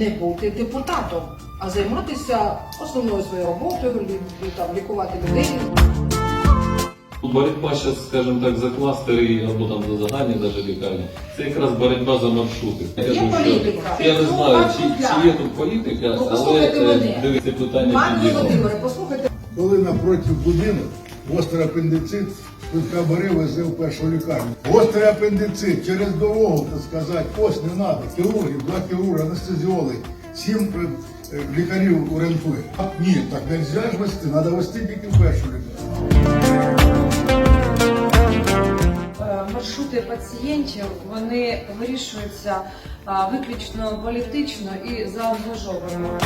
не бути депутатом, а займатися основною своєю роботою, там, лікувати людей. Боротьба зараз, скажімо так, за кластери або там за загальні навіть лікарні. Це якраз боротьба за маршрути. Я Є кажу, що політика. Я не Ну, знаю, чи, чи є тут політика, Ну, але е, дивіться питання Пане. Володимире, послухайте. Коли напротив будинок, гострий апендицит, швидка бери везе в першу лікарню. Гострий апендицит через дорогу, так сказати, ось не треба. Хірурги, два хірурги, анестезіологи, сім е, лікарів орієнтує. Ні, так не можна ж вести, треба вести тільки в першу лікарню. Е, маршрути пацієнтів вони вирішуються виключно політично і заангажовано.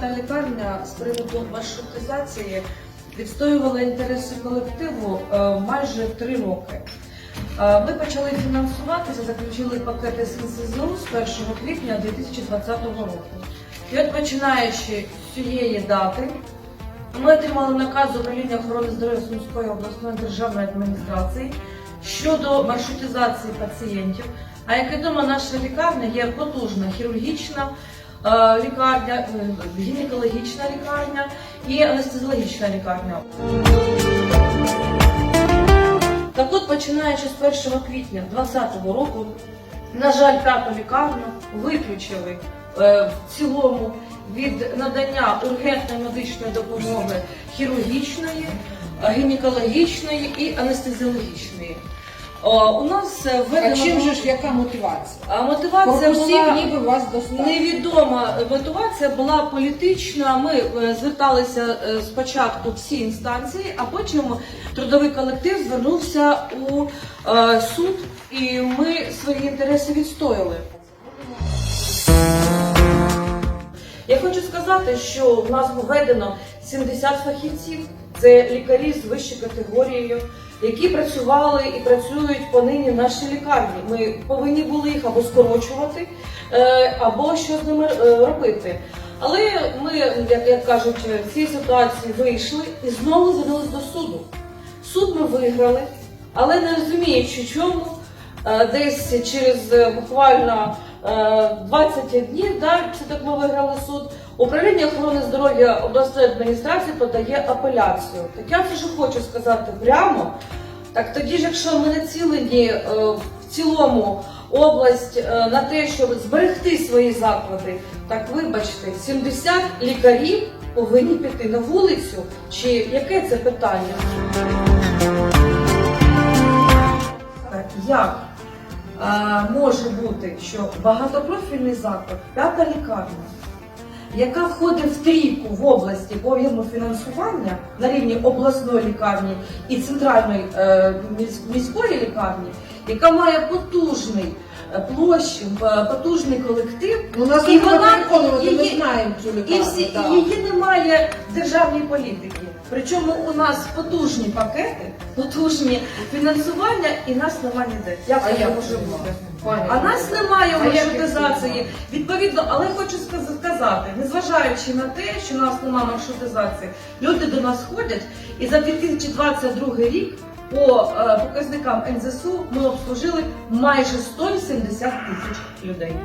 П'ята лікарня з приводу маршрутизації відстоювала інтереси колективу е, майже три роки. Е, Ми почали фінансуватися, заключили пакети з НСЗУ з 1 квітня 2020 року. І от починаючи з цієї дати, ми отримали наказ управління охорони здоров'я Сумської обласної державної адміністрації щодо маршрутизації пацієнтів. А як відомо, наша лікарня є потужна хірургічна лікарня, е, гінекологічна лікарня і анестезіологічна лікарня. Так от, починаючи з 1 квітня 2020 року, на жаль, п'яту лікарню виключили е, в цілому від надання ургентної медичної допомоги хірургічної, е, гінекологічної і анестезіологічної. О, у нас введено... А чим же ж яка мотивація? а мотивація Корпусів була ніби вас достатньо. невідома мотивація була політична. Ми е, зверталися е, спочатку всі інстанції, а потім трудовий колектив звернувся у е, суд, і ми свої інтереси відстояли. Я хочу сказати, що в нас введено 70 фахівців. Це лікарі з вищою категорією, які працювали і працюють понині в нашій лікарні. Ми повинні були їх або скорочувати, е, або що з ними е, робити. Але ми, як, як кажуть, в цій ситуації вийшли і знову звернулися до суду. Суд ми виграли, але не розуміючи чому, е, десь через буквально 20 днів, да, після так ми виграли суд, управління охорони здоров'я обласної адміністрації подає апеляцію. Так я вже хочу сказати прямо. Так тоді ж, якщо ми націлені е, в цілому область е, на те, щоб зберегти свої заклади, так вибачте, 70 лікарів повинні піти на вулицю. Чи яке це питання? Як е, може бути, що багатопрофільний заклад, п'ята лікарня, яка входить в трійку в області по об'єму фінансування на рівні обласної лікарні і центральної е, міської лікарні, яка має потужний е, площу, е, потужний колектив, Ну, нас І не треба вона- ми і- знаємо цю лікарню. і всі да. і її немає державної політики. Причому у нас потужні пакети, потужні фінансування, і нас немає ніде. Як А може це бути? А нас немає маршрутизації. Відповідно, але хочу сказ- сказати, незважаючи на те, що у нас немає маршрутизації, люди до нас ходять, і за 2022 рік по е, показникам НЗСУ ми обслужили майже 170 тисяч людей.